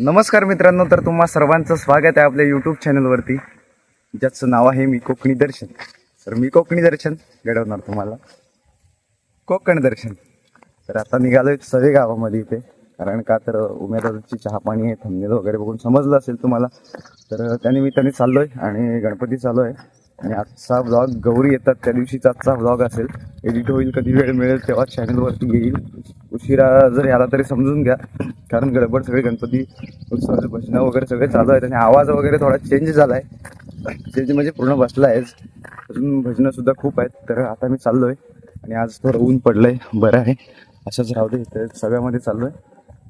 नमस्कार मित्रांनो तर तुम्हा सर्वांचं स्वागत आहे आपल्या यूट्यूब चॅनलवरती ज्याचं नाव आहे मी कोकणी दर्शन. तर मी कोकणी दर्शन घडवणार तुम्हाला. कोकण दर्शन. तर आता निघालोय सवे गावामध्ये इथे. कारण का तर उमेदवाराची चहा पाणी आहे थंबनेल वगैरे बघून समजलं असेल तुम्हाला. तर त्यानिमित्ताने चाललोय आणि गणपती चालू आहे. आणि आजचा ब्लॉग गौरी येतात त्या दिवशीचा आजचा ब्लॉग असेल. एडिट होईल कधी वेळ मिळेल तेव्हा चॅनलवरती येईल. उशिरा जर आला तरी समजून घ्या. कारण गडबड सगळे गणपती उत्सवाचे भजनं वगैरे सगळे चालू आहेत आणि आवाज वगैरे थोडा चेंज झाला आहे चेंज म्हणजे पूर्ण बसला आहेच अजून भजनं सुद्धा खूप आहेत. तर आता मी चाललो आहे आणि आज थोडं ऊन पडलं आहे बरं आहे. असंच राहू दे तर सगळ्यामध्ये आहे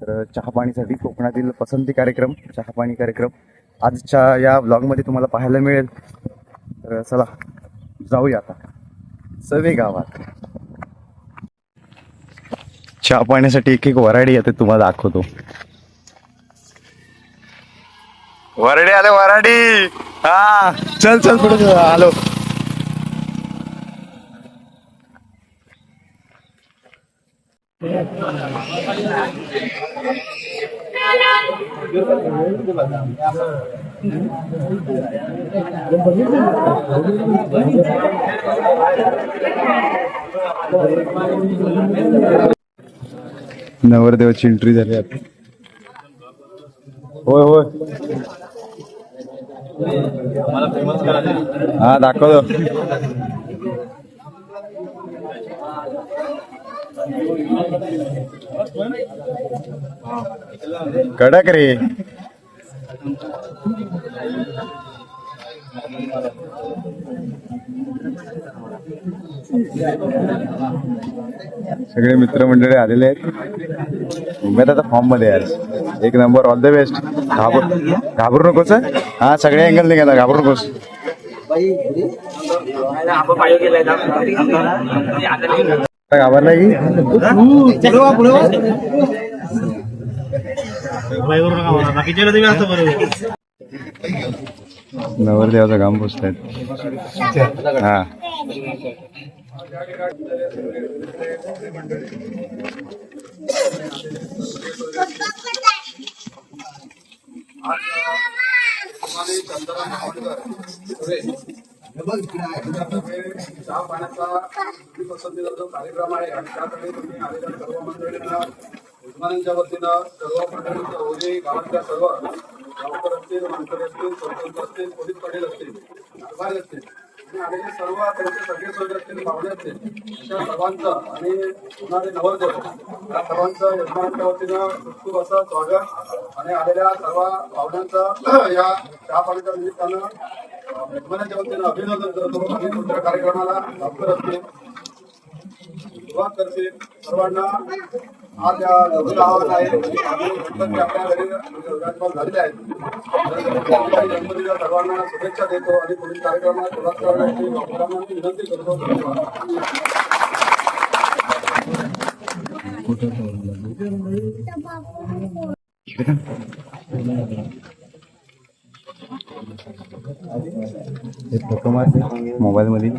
तर चहापाणीसाठी कोकणातील पसंती कार्यक्रम चहापाणी कार्यक्रम आजच्या या ब्लॉगमध्ये तुम्हाला पाहायला मिळेल. तर चला जाऊया आता. सवे गावात. चहा पाण्यासाठी एक एक वराडी येते तुम्हाला दाखवतो. वराडी आले वराडी हा. चल चल पुढे आलो. नवरदेवाची एंट्री झाली आता. होय होय. हा दाखवतो कडक रे. सगळे मित्रमंडळी आलेले आहेत. उमेद आता फॉर्ममध्ये आहे. आज एक नंबर ऑल द बेस्ट घाबर घाबरू नकोस हा? सगळे अँगल निघाला घाबरू नकोस. घाबरला की? बाकीच्या तुम्ही असं बरोबर नवरदेवाचं घाम पुसत आहेत हा. आज चहा पाण्याचा पसंतीचा जो कार्यक्रम आहे आणि त्यासाठी तुम्ही आलेल्या सर्व मंडळींना यजमानांच्या वतीनं सर्व मंडळींच्या ओझे गावातल्या सर्व गावकर असतील मानकरी असतील सरपंच असतील पोलीस पाटील असतील कारभारी असतील आणि आलेले सर्व त्यांचे सगळे सोय असतील पाहुणे असतील अशा सर्वांचं आणि होणारे नवरदेव या सर्वांचं यजमानांच्या वतीनं खूप खूप असं स्वागत आणि आलेल्या सर्व पाहुण्यांचं या चहा पाण्याच्या निमित्तानं अभिनंदन करतो. तुमच्या कार्यक्रमाला लवकर असतील सुरुवात करते. सर्वांना आज या लघु आवाहन आहे. आपल्या घरी विराजमान झालेले आहेत. गणपतीच्या सर्वांना शुभेच्छा देतो आणि पुढील कार्यक्रमात सुरुवात करण्याची डॉक्टरांना विनंती करतो. हे फोटो मारते मोबाईल मध्ये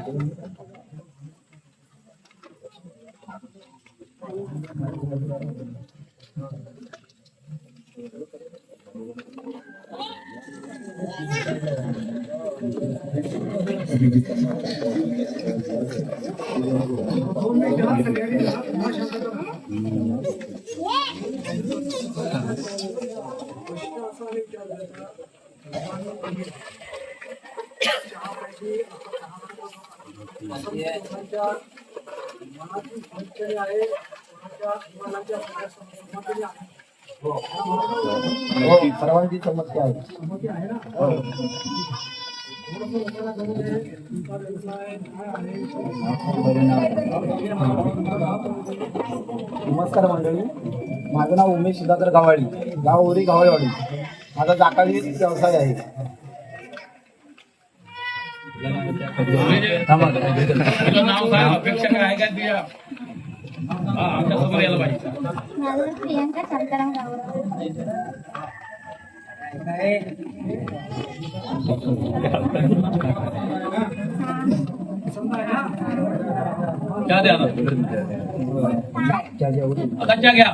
हो, सर्वांची समस्या आहे. हो. नमस्कार मंडळी. माझं नाव उमेश सुधाकर गावाळी गाव ओरी गावळेवाडी माझा जाकाळी व्यवसाय आहे. हा माझं प्रियांका शांताराम चहा द्या आता. चहा घ्या.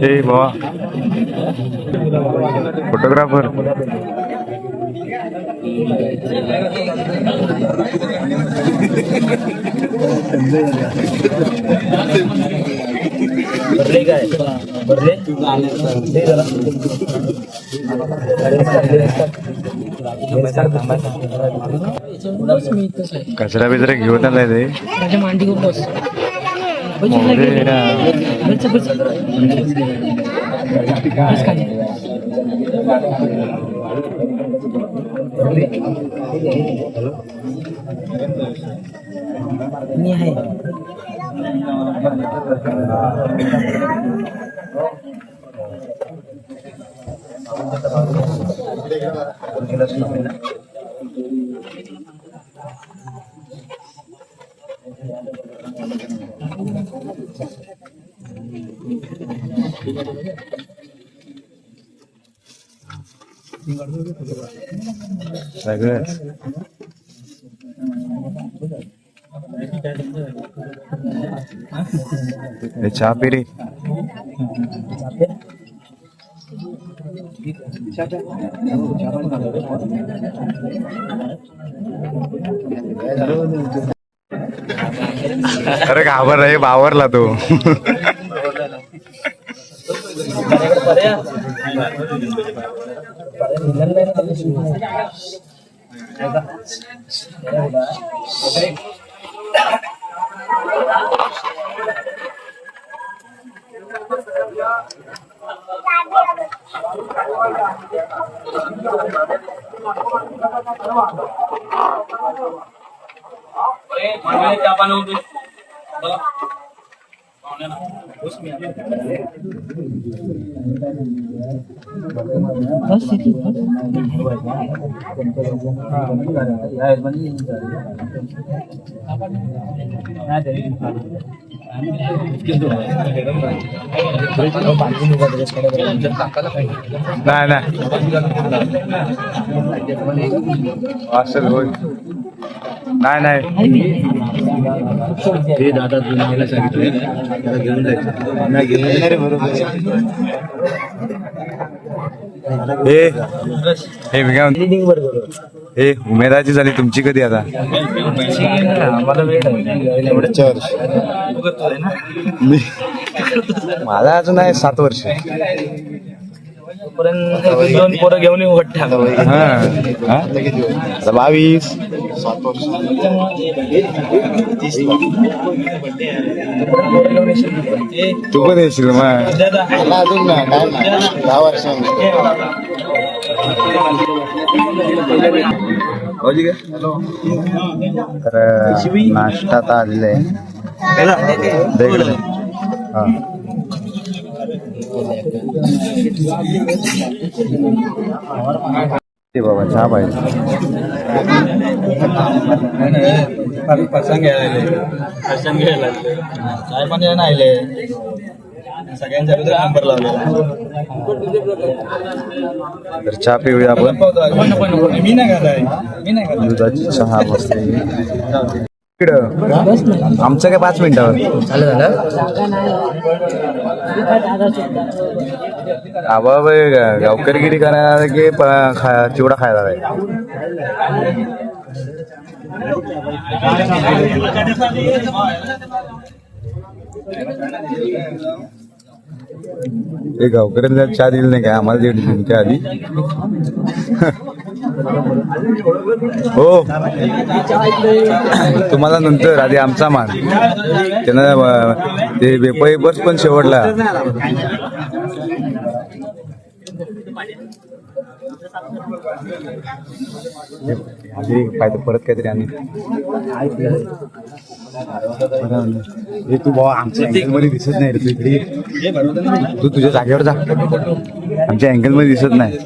हे भावा फोटोग्राफर भरले काय? भरले ते जरा कचरा बिचरा घेऊन आलाय ते. माझ्या मांडीवर बस. मी आहे. सगळंच हे चहा पी अरे घाबर रे बावरला तो. अरे, पाहुणे चहा पाणी होते. चला. पाहुण्यांना. बस इथे नाही नाही असेल होय नाही नाही हे दादा तुम्हाला सांगितलं त्याला घेऊन हे उमेदाची झाली तुमची कधी आता? एवढ्या वर्ष. मी मला अजून आहे सात वर्ष. दोन पोरं घेऊन येऊ वाटतं? आता बावीस. तू पण येशील मग अजून ना काय नाही. दहा वर्ष तर नाश्ता आता आलेला आहे. दे इकडे दे. हा. ते बाबा चहा पाहिजे प्रसंग घ्यायला प्रसंग घ्यायला काय पण नाही आले सगळ्यांच्या नंबर लावलेला तर चहा पिऊया आपण मी नाही घालाय मी नाही घालाय दुधाची चहा मस्त इकडं. आमचं काय पाच मिनिटावर झालं झालं? आबा गावकरीगिरी करायला की प- खा चिवडा खायला आहे ते गावकऱ्यांना चहा दिली नाही काय आम्हाला दिली तुमच्या आधी. हो. तुम्हाला नंतर आधी आमचा मान. त्यानं ते बेपई बस पण शेवटला. पाहिजे परत काहीतरी आणि. हे तू बाबा आमच्या अँगलमध्ये दिसत नाही रे तू इकडे. तू तुझ्या जागेवर जा. आमच्या अँगलमध्ये दिसत नाही.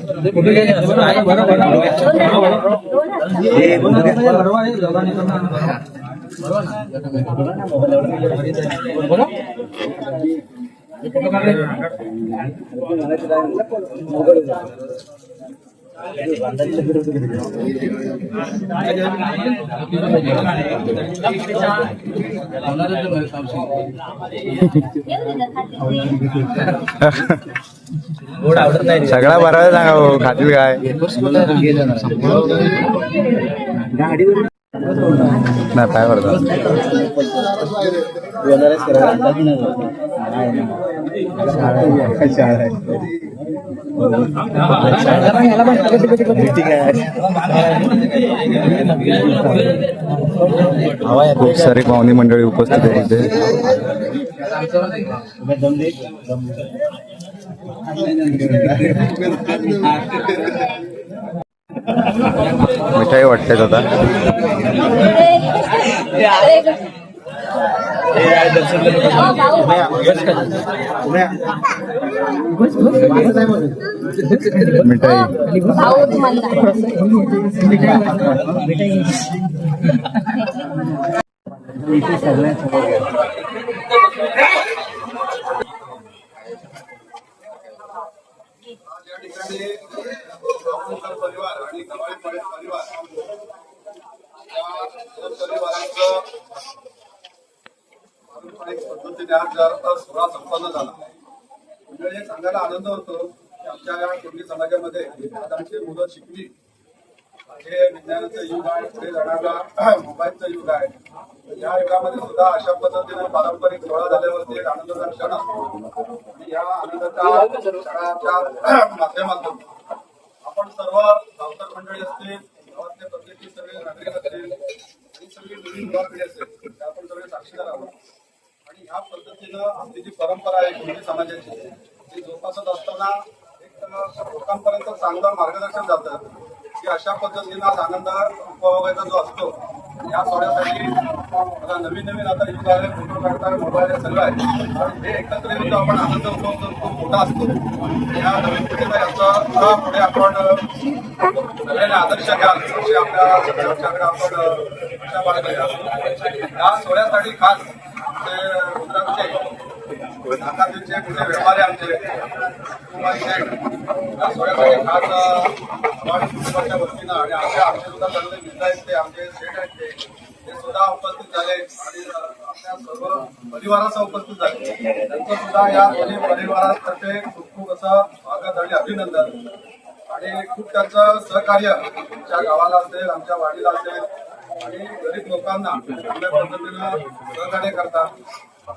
सगळा बरा सांगा हो, खातील काय? नाही काय पडतात. खूप सारे पाहुणे मंडळी उपस्थित आहे मिठाई वाटते आता. मिठाई. भाऊ तुम्हाला या ठिकाणी गावकर परिवार आणि परिवार या परिवारांचं पारंपरिक पद्धतीने आज जर सोहळा संपन्न झाला. म्हणजे हे सांगायला आनंद होतो की आमच्या या कोंडी समाजामध्ये आज आमची मुलं शिकली. हे विज्ञानाचं युग आहे पुढे जाणारा मोबाईलचं युग आहे. या युगामध्ये सुद्धा अशा पद्धतीने पारंपरिक सोहळा झाल्यावरती एक आनंदाचा क्षण असतो या आनंदाच्या क्षणाच्या माध्यमातून आपण सर्व गावकर मंडळी असतील गावातले प्रत्येकी सगळे नागरिक असतील आणि सगळी नवीन युवा पिढी असेल त्या आपण सगळे साक्षीदार आहोत. ह्या पद्धतीनं आपली जी परंपरा आहे कोणी समाजाची ती जोपासत असताना एक लोकांपर्यंत चांगलं मार्गदर्शन जातं. की अशा पद्धतीनं आज आनंद उपभोगायचा जो असतो या सोहळ्यासाठी आता नवीन नवीन आता युग आहे फोटो काढतात मोबाईल आहे सगळं आहे. आणि हे एकत्र येऊन जो आपण आनंद उपभोगतो खूप मोठा असतो. या नवीन पिढीला याचा पुढे आपण सगळ्यांना आदर्श घ्याल अशी आपल्या सगळ्यांच्याकडे आपण अपेक्षा बाळगल्या या सोहळ्यासाठी खास ते रुद्राभिषेक व्यापारी आमचे कुमार शेठ स्वयंसेवी खास समाज कुटुंबाच्या वतीनं आणि आमचे आमचे सुद्धा चांगले मित्र आहेत ते आमचे शेठ आहेत ते ते सुद्धा उपस्थित झाले आणि आपल्या सर्व परिवारासह उपस्थित झाले त्यांचं सुद्धा या दोन्ही परिवारातर्फे खूप खूप असं स्वागत आणि अभिनंदन आणि खूप त्यांचं सहकार्य आमच्या गावाला असेल आमच्या वाडीला असेल आणि गरीब लोकांना चांगल्या पद्धतीनं सहकार्य करतात.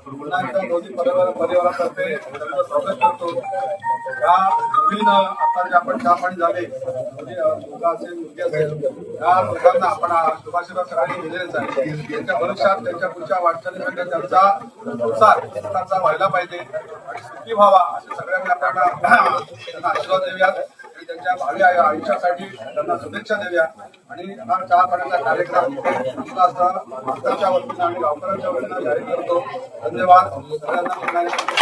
पुन्हा एकदा मोदी परिवार परिवारातर्फे त्यांचं स्वागत करतो. या नवीन आता जे आपण चहा झाले मुलगा असेल मुलगी असेल या लोकांना आपण शुभाशीर्वाद सगळ्यांनी दिलेलेच आहे त्यांच्या भविष्यात त्यांच्या पुढच्या वाटचालीसाठी त्यांचा संसार त्यांचा व्हायला पाहिजे आणि सुखी व्हावा असे सगळ्यांनी आपण त्यांना आशीर्वाद देऊयात. आणि त्यांच्या भावी आयुष्यासाठी त्यांना शुभेच्छा देऊया. आणि हा चहा पाण्याचा कार्यक्रम आपला असा मास्तरच्या वतीनं आणि गावकऱ्यांच्या वतीनं जाहीर करतो. धन्यवाद. सगळ्यांना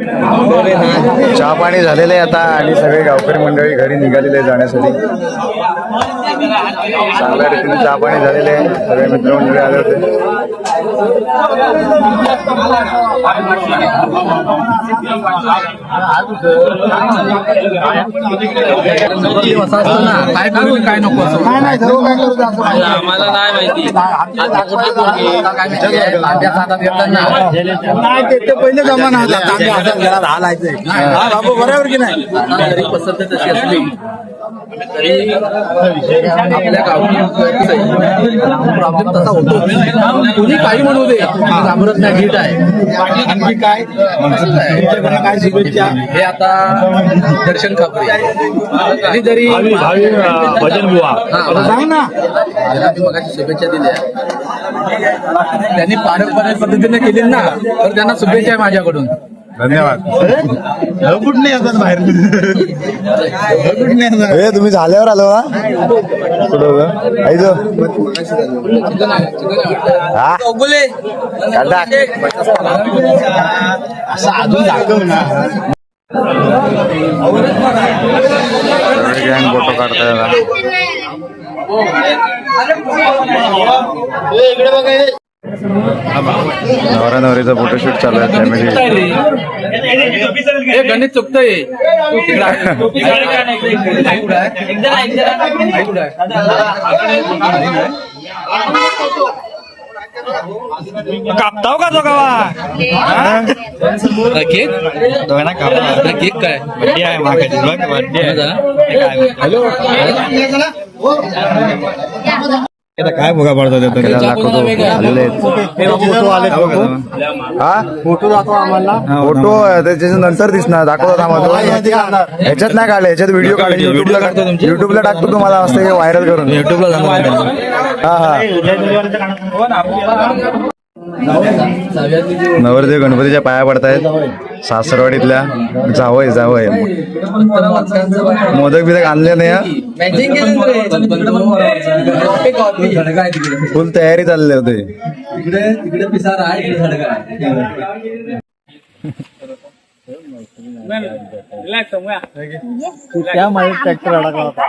चहा पाणी झालेलं आहे आता आणि सगळे गावकरी मंडळी घरी निघालेले आहे जाण्यासाठी. चांगल्या रीतीने चहा पाणी झालेले आहे. सगळे मित्रमंडळी आले होते. काय करू काय नको आम्हाला नाही माहिती. नाही ते ते पहिले जमाना घरात हा बाबू बरोबर की नाही? जरी पसंत तशी असली. तरी आपल्या गावची प्रॉब्लेम तसा होतो. कोणी काही म्हणू दे घाबरत नाही नीट आहे. आणखी काय. काय शुभेच्छा? हे आता दर्शन खापरे. कधी जरी भजन बुवा सांग ना. मी मगाशी शुभेच्छा दिल्या. त्यांनी पारंपरिक पद्धतीने केली ना तर त्यांना शुभेच्छा आहे माझ्याकडून. धन्यवाद कुठे येतात बाहेर कुठे येतात हे तुम्ही झाल्यावर आलो कुठं होतं? हा? काढा. असं अजून दाखव ना गँग फोटो काढताय आता. नवरा नवरीचा फोटोशूट चालू आहे फॅमिली हे गणित चुकतंय. तिकडं आहे. कापताव का तो गावा? हा, केक? हा, केक काय? हॅलो. काय भोगा पडतो त्याला दाखवतो आलेले आहेत. फोटो आले फोटो हा फोटो. दाखव आम्हाला. फोटो त्याच्या नंतर दिसणार. दाखवतो थांबा ह्याच्यात नाही काढले ह्याच्यात व्हिडिओ काढले. युट्यूबला युट्यूबला टाकतो तुम्हाला मस्त व्हायरल करून. युट्यूबला हा हा. नवरदेव गणपतीच्या पाया पडतायत. सासरवाडीतल्या. जावय जावय मोदक बिदक आणले नाही हा? फुल तयारी चालले होते त्या माझ्या ट्रॅक्टर अडकला होता.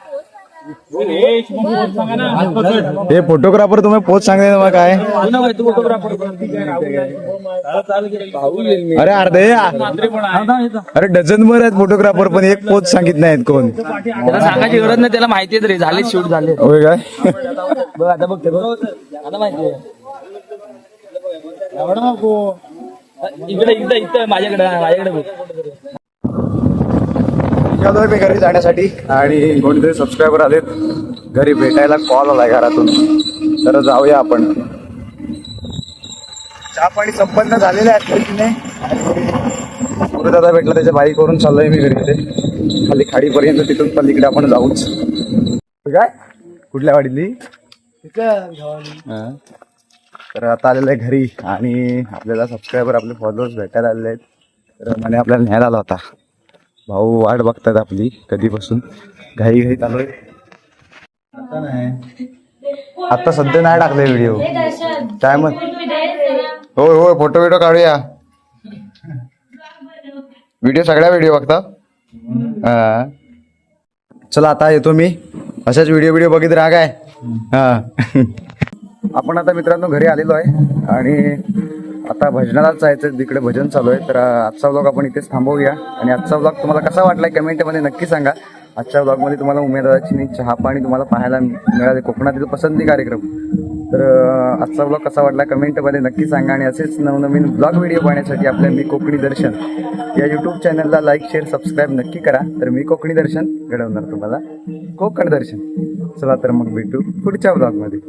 हे फोटोग्राफर तुम्ही पोच सांगते ना मग काय? अरे अर्धे अरे डझन भर आहेत फोटोग्राफर पण एक पोच सांगित नाहीत कोण. त्याला सांगायची गरज नाही त्याला माहितीये तरी झाले शूट झाले. होय काय? बघ आता बघ ते बघ आता माहितीये इकडे इकडे इकडे माझ्याकडे माझ्याकडे बघ. निघालोय मी घरी जाण्यासाठी. आणि कोणीतरी सबस्क्रायबर आलेत घरी भेटायला कॉल आलाय घरातून. तर जाऊया आपण. चहा पाणी संपन्न झालेले आहेत पद्धतीने दादा भेटला त्याच्या बाईकवरून चाललोय मी घरी तिथे खाली खाडीपर्यंत तिथून पलीकडे आपण जाऊच. काय? कुठल्या वाडीतली? हा. तर आता आलेलं आहे घरी आणि आपल्याला सबस्क्रायबर आपले फॉलोअर्स भेटायला आलेले आहेत. तर म्हणे आपल्याला न्यायला आला होता. भाऊ वाट बघतात आपली कधीपासून. घाई घाई चालू आहे. आता सध्या नाही टाकले व्हिडिओ काय मग होय होय फोटो बिटो काढूया. व्हिडिओ सगळ्या व्हिडिओ बघता? हा. चला आता येतो मी. अशाच व्हिडिओ व्हिडिओ बघित राहा काय? हा. आपण आता मित्रांनो घरी आलेलो आहे आणि आता भजनालाच जायचं तिकडे भजन चालू आहे. तर आजचा व्लॉग आपण इथेच थांबवूया. आणि आजचा व्लॉग तुम्हाला कसा वाटलाय कमेंटमध्ये नक्की सांगा. आजच्या व्लॉगमध्ये तुम्हाला उमेदवाराची चहा पाणी तुम्हाला पाहायला मिळाले. कोकणातील पसंती कार्यक्रम. तर आजचा ब्लॉग कसा वाटला कमेंटमध्ये नक्की सांगा. आणि असेच नवनवीन ब्लॉग व्हिडिओ पाहण्यासाठी आपल्या मी कोकणी दर्शन. या यूट्यूब चॅनलला लाईक शेअर सबस्क्राईब नक्की करा. तर मी कोकणी दर्शन घडवणार तुम्हाला. कोकण दर्शन. चला तर मग भेटू पुढच्या ब्लॉगमध्ये